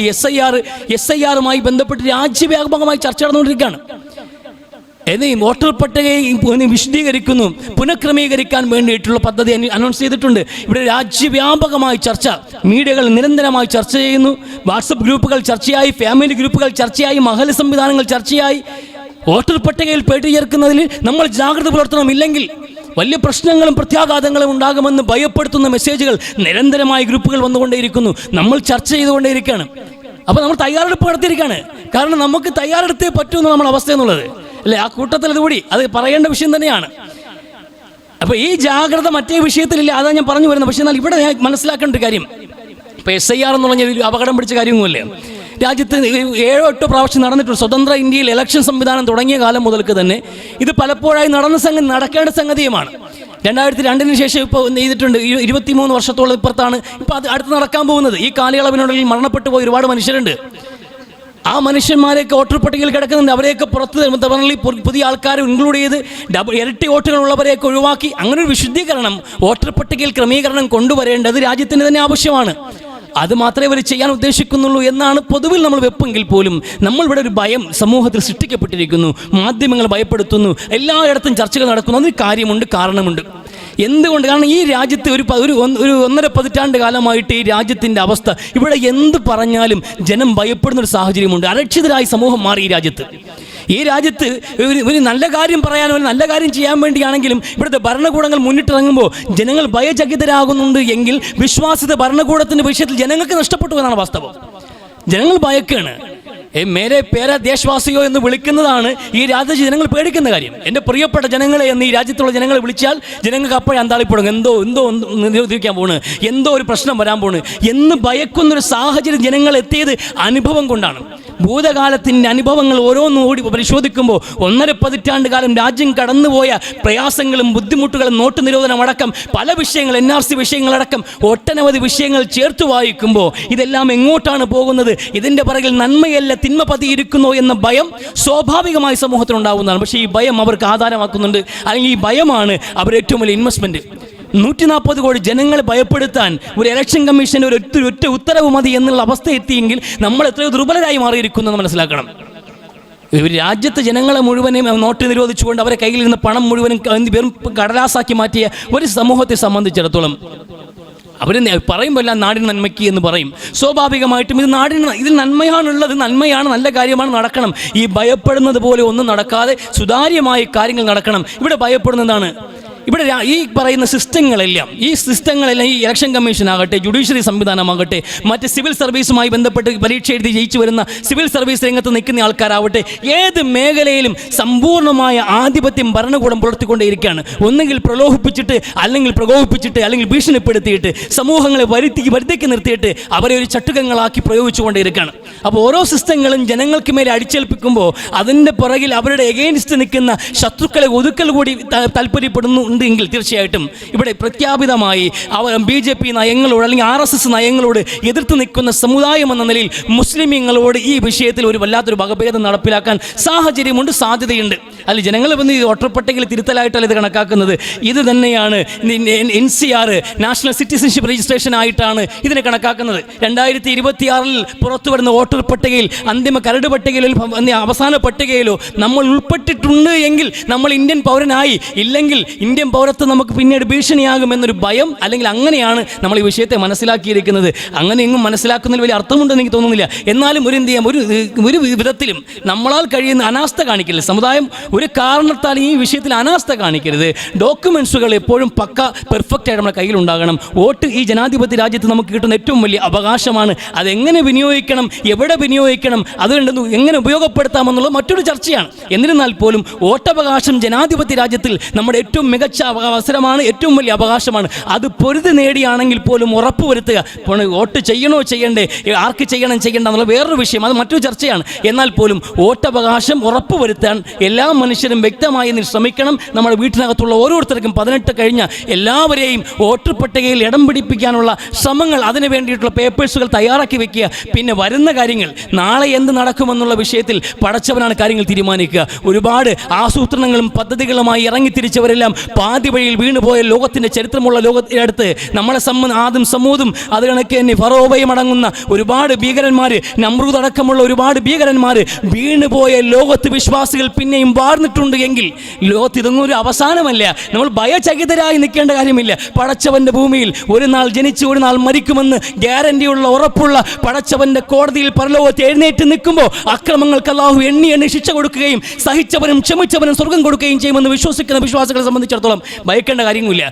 S I R S I ആറുമായി ബന്ധപ്പെട്ട് രാജ്യവ്യാപകമായി ചർച്ച നടന്നുകൊണ്ടിരിക്കുകയാണ്. എന്നീ വോട്ടർ പട്ടികയെ വിശദീകരിക്കുന്നു. പുനഃക്രമീകരിക്കാൻ വേണ്ടിയിട്ടുള്ള പദ്ധതി അനൗൺസ് ചെയ്തിട്ടുണ്ട്. ഇവിടെ രാജ്യവ്യാപകമായി ചർച്ച. മീഡിയകൾ നിരന്തരമായി ചർച്ച ചെയ്യുന്നു. വാട്സപ്പ് ഗ്രൂപ്പുകൾ ചർച്ചയായി. ഫാമിലി ഗ്രൂപ്പുകൾ ചർച്ചയായി. മഹൽ സംവിധാനങ്ങൾ ചർച്ചയായി. വോട്ടർ പട്ടികയിൽ പേട്ടി ചേർക്കുന്നതിൽ നമ്മൾ ജാഗ്രത പുലർത്തണം. ഇല്ലെങ്കിൽ വലിയ പ്രശ്നങ്ങളും പ്രത്യാഘാതങ്ങളും ഉണ്ടാകുമെന്ന് ഭയപ്പെടുത്തുന്ന മെസ്സേജുകൾ നിരന്തരമായി ഗ്രൂപ്പുകൾ വന്നുകൊണ്ടേയിരിക്കുന്നു. നമ്മൾ ചർച്ച ചെയ്തുകൊണ്ടേയിരിക്കുകയാണ്. അപ്പോൾ നമ്മൾ തയ്യാറെടുപ്പ് നടത്തിയിരിക്കുകയാണ്. കാരണം നമുക്ക് തയ്യാറെടുത്തേ പറ്റൂ എന്ന് നമ്മുടെ അവസ്ഥ എന്നുള്ളത്. അല്ലേ? ആ കൂട്ടത്തിൽ ഇതുകൂടി. അത് പറയേണ്ട വിഷയം തന്നെയാണ്. അപ്പോൾ ഈ ജാഗ്രത മറ്റേ വിഷയത്തിലില്ല. അതാ ഞാൻ പറഞ്ഞു വരുന്നത്. പക്ഷേ എന്നാൽ ഇവിടെ ഞാൻ മനസ്സിലാക്കേണ്ട ഒരു കാര്യം. ഇപ്പോൾ എസ് ഐ ആർ എന്ന് പറഞ്ഞ അപകടം പിടിച്ച കാര്യമൊന്നുമല്ലേ. രാജ്യത്ത് ഏഴോ എട്ടോ പ്രാവശ്യം നടന്നിട്ടുണ്ട്. സ്വതന്ത്ര ഇന്ത്യയിൽ ഇലക്ഷൻ സംവിധാനം തുടങ്ങിയ കാലം മുതൽക്ക് തന്നെ ഇത് പലപ്പോഴായി നടന്ന സംഗതി നടക്കേണ്ട സംഗതിയുമാണ്. രണ്ടായിരത്തി രണ്ടിന് ശേഷം ഇപ്പോൾ ചെയ്തിട്ടുണ്ട്? ഇരുപത്തി ഇരുപത്തിമൂന്ന് വർഷത്തോളം ഇപ്പുറത്താണ് ഇപ്പോൾ അത് അടുത്ത് നടക്കാൻ പോകുന്നത്. ഈ കാലയളവിനുള്ളിൽ മരണപ്പെട്ടു പോയി ഒരുപാട് മനുഷ്യരുണ്ട്. ആ മനുഷ്യന്മാരെയൊക്കെ വോട്ടർ പട്ടികയിൽ കിടക്കുന്നുണ്ട്. അവരെയൊക്കെ പുറത്ത് പറഞ്ഞാൽ പുതിയ ആൾക്കാരെ ഇൻക്ലൂഡ് ചെയ്ത് ഡബിൾ ഇരട്ടി വോട്ടുകളുള്ളവരെയൊക്കെ ഒഴിവാക്കി അങ്ങനെ ഒരു വിശുദ്ധീകരണം വോട്ടർ പട്ടികയിൽ ക്രമീകരണം കൊണ്ടുവരേണ്ടത് രാജ്യത്തിന് തന്നെ ആവശ്യമാണ്. അത് മാത്രമേ ഇവർ ചെയ്യാൻ ഉദ്ദേശിക്കുന്നുള്ളൂ എന്നാണ് പൊതുവിൽ നമ്മൾ വെപ്പെങ്കിൽ പോലും നമ്മൾ ഇവിടെ ഒരു ഭയം സമൂഹത്തിൽ സൃഷ്ടിക്കപ്പെട്ടിരിക്കുന്നു. മാധ്യമങ്ങൾ ഭയപ്പെടുത്തുന്നു. എല്ലായിടത്തും ചർച്ചകൾ നടക്കുന്നു. അതിന് കാര്യമുണ്ട് കാരണമുണ്ട്. എന്തുകൊണ്ട്? കാരണം ഈ രാജ്യത്ത് ഒരു ഒരു ഒരു ഒന്നര പതിറ്റാണ്ട് കാലമായിട്ട് ഈ രാജ്യത്തിന്റെ അവസ്ഥ ഇവിടെ എന്ത് പറഞ്ഞാലും ജനം ഭയപ്പെടുന്ന ഒരു സാഹചര്യമുണ്ട്. അരക്ഷിതരായി സമൂഹം മാറി ഈ രാജ്യത്ത്. ഈ രാജ്യത്ത് ഒരു നല്ല കാര്യം പറയാനോ ഒരു നല്ല കാര്യം ചെയ്യാൻ വേണ്ടിയാണെങ്കിലും ഇവിടുത്തെ ഭരണകൂടങ്ങൾ മുന്നിട്ടിറങ്ങുമ്പോൾ ജനങ്ങൾ ഭയചകിതരാകുന്നുണ്ട് എങ്കിൽ വിശ്വാസ്യത ഭരണകൂടത്തിന്റെ വിഷയത്തിൽ ജനങ്ങൾക്ക് നഷ്ടപ്പെട്ടു എന്നാണ് വാസ്തവം. ജനങ്ങൾ ഭയക്കാണ്. മേരെ പേര ദേശവാസിയോ എന്ന് വിളിക്കുന്നതാണ് ഈ രാജ്യത്തെ ജനങ്ങൾ പേടിക്കുന്ന കാര്യം. എന്റെ പ്രിയപ്പെട്ട ജനങ്ങളെ എന്ന് ഈ രാജ്യത്തുള്ള ജനങ്ങളെ വിളിച്ചാൽ ജനങ്ങൾക്ക് അപ്പോഴേ അന്താളിപ്പെടും എന്തോ എന്തോ നിരോധിക്കാൻ പോണ്. എന്തോ ഒരു പ്രശ്നം വരാൻ പോണ്. എന്ന് ഭയക്കുന്നൊരു സാഹചര്യം ജനങ്ങൾ എത്തിയത് അനുഭവം കൊണ്ടാണ്. ഭൂതകാലത്തിന്റെ അനുഭവങ്ങൾ ഓരോന്നും ഓടി പരിശോധിക്കുമ്പോൾ ഒന്നര പതിറ്റാണ്ട് കാലം രാജ്യം കടന്നുപോയ പ്രയാസങ്ങളും ബുദ്ധിമുട്ടുകളും നോട്ട് നിരോധനം അടക്കം പല വിഷയങ്ങൾ എൻ ആർ സി വിഷയങ്ങളടക്കം ഒട്ടനവധി വിഷയങ്ങൾ ചേർത്ത് വായിക്കുമ്പോൾ ഇതെല്ലാം എങ്ങോട്ടാണ് പോകുന്നത്? ഇതിന്റെ പിറകിൽ നന്മയല്ല തിന്മ പതിയിരിക്കുന്നോ എന്ന ഭയം സ്വാഭാവികമായി സമൂഹത്തിനുണ്ടാകുന്നതാണ് പക്ഷേ ഈ ഭയം അവർക്ക് ആധാരമാക്കുന്നുണ്ട്. അല്ലെങ്കിൽ ഈ ഭയമാണ് അവർ ഏറ്റവും വലിയ ഇൻവെസ്റ്റ്മെന്റ് നൂറ്റി നാൽപ്പത് കോടി ജനങ്ങളെ ഭയപ്പെടുത്താൻ ഒരു ഇലക്ഷൻ കമ്മീഷന്റെ ഒരു ഒറ്റ ഒറ്റ ഉത്തരവ് മതി എന്നുള്ള അവസ്ഥ എത്തിയെങ്കിൽ നമ്മൾ എത്രയോ ദുർബലരായി മാറിയിരിക്കുന്നു എന്ന് മനസ്സിലാക്കണം. ഒരു രാജ്യത്തെ ജനങ്ങളെ മുഴുവനും നോട്ട് നിരോധിച്ചുകൊണ്ട് അവരെ കയ്യിൽ നിന്ന് പണം മുഴുവനും വെറും കടലാസാക്കി മാറ്റിയ ഒരു സമൂഹത്തെ സംബന്ധിച്ചിടത്തോളം അവർ പറയുമ്പോൾ എല്ലാം നാടിന് നന്മയ്ക്ക് എന്ന് പറയും. സ്വാഭാവികമായിട്ടും ഇത് നാടിന് ഇതിൽ നന്മയാണുള്ളത് നന്മയാണ് നല്ല കാര്യമാണ് നടക്കണം. ഈ ഭയപ്പെടുന്നത് പോലെ ഒന്നും നടക്കാതെ സുതാര്യമായ കാര്യങ്ങൾ നടക്കണം. ഇവിടെ ഭയപ്പെടുന്നതാണ് ഇവിടെ ഈ പറയുന്ന സിസ്റ്റങ്ങളെല്ലാം ഈ സിസ്റ്റങ്ങളെല്ലാം ഈ ഇലക്ഷൻ കമ്മീഷൻ ആകട്ടെ ജുഡീഷ്യറി സംവിധാനമാകട്ടെ മറ്റ് സിവിൽ സർവീസുമായി ബന്ധപ്പെട്ട് പരീക്ഷ എഴുതി ജയിച്ചു വരുന്ന സിവിൽ സർവീസ് രംഗത്ത് നിൽക്കുന്ന ആൾക്കാരാവട്ടെ ഏത് മേഖലയിലും സമ്പൂർണമായ ആധിപത്യം ഭരണകൂടം പുലർത്തിക്കൊണ്ടേയിരിക്കുകയാണ്. ഒന്നുകിൽ പ്രലോഭിപ്പിച്ചിട്ട് അല്ലെങ്കിൽ പ്രകോപിപ്പിച്ചിട്ട് അല്ലെങ്കിൽ ഭീഷണിപ്പെടുത്തിയിട്ട് സമൂഹങ്ങളെ വരുത്തി വരുത്തേക്ക് നിർത്തിയിട്ട് അവരെ ഒരു ചട്ടുകങ്ങളാക്കി പ്രയോഗിച്ചുകൊണ്ടേയിരിക്കുകയാണ്. അപ്പോൾ ഓരോ സിസ്റ്റങ്ങളും ജനങ്ങൾക്ക് മേലെ അടിച്ചേൽപ്പിക്കുമ്പോൾ അതിന്റെ പുറകിൽ അവരുടെ എഗെയിൻസ്റ്റ് നിൽക്കുന്ന ശത്രുക്കളെ ഒതുക്കൽ കൂടി താല്പര്യപ്പെടുന്നു ഉണ്ട് എങ്കിൽ തീർച്ചയായിട്ടും ഇവിടെ പ്രഖ്യാപിതമായി അവർ ബി ജെ പി നയങ്ങളോട് അല്ലെങ്കിൽ ആർ എസ് എസ് നയങ്ങളോട് എതിർത്ത് നിൽക്കുന്ന സമുദായം എന്ന നിലയിൽ മുസ്ലിമീങ്ങളോട് ഈ വിഷയത്തിൽ ഒരു വല്ലാത്തൊരു വകഭേദം നടപ്പിലാക്കാൻ സാഹചര്യമുണ്ട് സാധ്യതയുണ്ട്. അല്ല ജനങ്ങൾ വന്ന് ഈ വോട്ടർ പട്ടികയിൽ തിരുത്തലായിട്ടല്ല ഇത് കണക്കാക്കുന്നത്. ഇത് തന്നെയാണ് N C R national citizenship registration ആയിട്ടാണ് ഇതിനെ കണക്കാക്കുന്നത്. രണ്ടായിരത്തി ഇരുപത്തിയാറിൽ പുറത്തു വരുന്ന വോട്ടർ പട്ടികയിൽ അന്തിമ കരട് പട്ടികയിലോ അവസാന പട്ടികയിലോ നമ്മൾ ഉൾപ്പെട്ടിട്ടുണ്ട് എങ്കിൽ നമ്മൾ ഇന്ത്യൻ പൗരനായി. ഇല്ലെങ്കിൽ ഇന്ത്യൻ പൗരത്വം നമുക്ക് പിന്നീട് ഭീഷണിയാകും എന്നൊരു ഭയം അല്ലെങ്കിൽ അങ്ങനെയാണ് നമ്മൾ ഈ വിഷയത്തെ മനസ്സിലാക്കിയിരിക്കുന്നത്. അങ്ങനെ എങ്ങും മനസ്സിലാക്കുന്നതിൽ വലിയ അർത്ഥമുണ്ടെന്ന് എനിക്ക് തോന്നുന്നില്ല. എന്നാലും ഒരു എന്ത് ചെയ്യാം? ഒരു ഒരു വിധത്തിലും നമ്മളാൽ കഴിയുന്ന അനാസ്ഥ കാണിക്കില്ല. സമുദായം ഒരു കാരണത്താൽ ഈ വിഷയത്തിൽ അനാസ്ഥ കാണിക്കരുത്. ഡോക്യുമെൻസുകൾ എപ്പോഴും പക്ക പെർഫെക്റ്റ് ആയിട്ട് നമ്മുടെ കയ്യിൽ ഉണ്ടാകണം. വോട്ട് ഈ ജനാധിപത്യ രാജ്യത്ത് നമുക്ക് കിട്ടുന്ന ഏറ്റവും വലിയ അവകാശമാണ്. അതെങ്ങനെ വിനിയോഗിക്കണം എവിടെ വിനിയോഗിക്കണം അതുകൊണ്ട് എങ്ങനെ ഉപയോഗപ്പെടുത്താമെന്നുള്ളത് മറ്റൊരു ചർച്ചയാണ്. എന്നിരുന്നാൽ പോലും വോട്ടവകാശം ജനാധിപത്യ രാജ്യത്തിൽ നമ്മുടെ ഏറ്റവും മികച്ച അവസരമാണ് ഏറ്റവും വലിയ അവകാശമാണ്. അത് പൊരുതി നേടിയാണെങ്കിൽ പോലും ഉറപ്പുവരുത്തുക വോട്ട് ചെയ്യണോ ചെയ്യണ്ടേ ആർക്ക് ചെയ്യണം ചെയ്യണ്ട എന്നുള്ള വേറൊരു വിഷയം. അത് മറ്റൊരു ചർച്ചയാണ്. എന്നാൽ പോലും വോട്ടവകാശം ഉറപ്പുവരുത്താൻ എല്ലാ മനുഷ്യരും വ്യക്തമായി നീ ശ്രമിക്കണം. നമ്മുടെ വീട്ടിനകത്തുള്ള ഓരോരുത്തർക്കും പതിനെട്ട് കഴിഞ്ഞ എല്ലാവരെയും വോട്ടർ പട്ടികയിൽ ഇടം പിടിപ്പിക്കാനുള്ള ശ്രമങ്ങൾ അതിനു വേണ്ടിയിട്ടുള്ള പേപ്പേഴ്സുകൾ തയ്യാറാക്കി വെക്കുക. പിന്നെ വരുന്ന കാര്യങ്ങൾ നാളെ എന്ത് നടക്കുമെന്നുള്ള വിഷയത്തിൽ പടച്ചവനാണ് കാര്യങ്ങൾ തീരുമാനിക്കുക. ഒരുപാട് ആസൂത്രണങ്ങളും പദ്ധതികളുമായി ഇറങ്ങിത്തിരിച്ചവരെല്ലാം പാതി വഴിയിൽ വീണുപോയ ലോകത്തിന്റെ ചരിത്രമുള്ള ലോകത്തിനടുത്ത് നമ്മളെ സമ്മ ആദ്യം സമൂഹം അത് കണക്ക് തന്നെ ഫറോബയും അടങ്ങുന്ന ഒരുപാട് ഭീകരന്മാർ നമ്രൂതടക്കമുള്ള ഒരുപാട് ഭീകരന്മാർ വീണുപോയ ലോകത്ത് വിശ്വാസികൾ പിന്നെയും വാർന്നിട്ടുണ്ട് എങ്കിൽ ലോകത്ത് ഇതൊന്നും ഒരു അവസാനമല്ല. നമ്മൾ ഭയചകിതരായി നിൽക്കേണ്ട കാര്യമില്ല. പടച്ചവന്റെ ഭൂമിയിൽ ഒരു നാൾ ജനിച്ച് ഒരു നാൾ മരിക്കുമെന്ന് ഗ്യാരന്റിയുള്ള ഉറപ്പുള്ള പടച്ചവന്റെ കോടതിയിൽ പരലോകത്ത് എഴുന്നേറ്റ് നിൽക്കുമ്പോൾ അക്രമങ്ങൾക്ക് അള്ളാഹു എണ്ണി എണ്ണി ശിക്ഷ കൊടുക്കുകയും സഹിച്ചവനും ക്ഷമിച്ചവനും സ്വർഗം കൊടുക്കുകയും ചെയ്യുമെന്ന് വിശ്വസിക്കുന്ന വിശ്വാസികളെ സംബന്ധിച്ചിടത്തോളം ഭയക്കേണ്ട കാര്യമില്ല.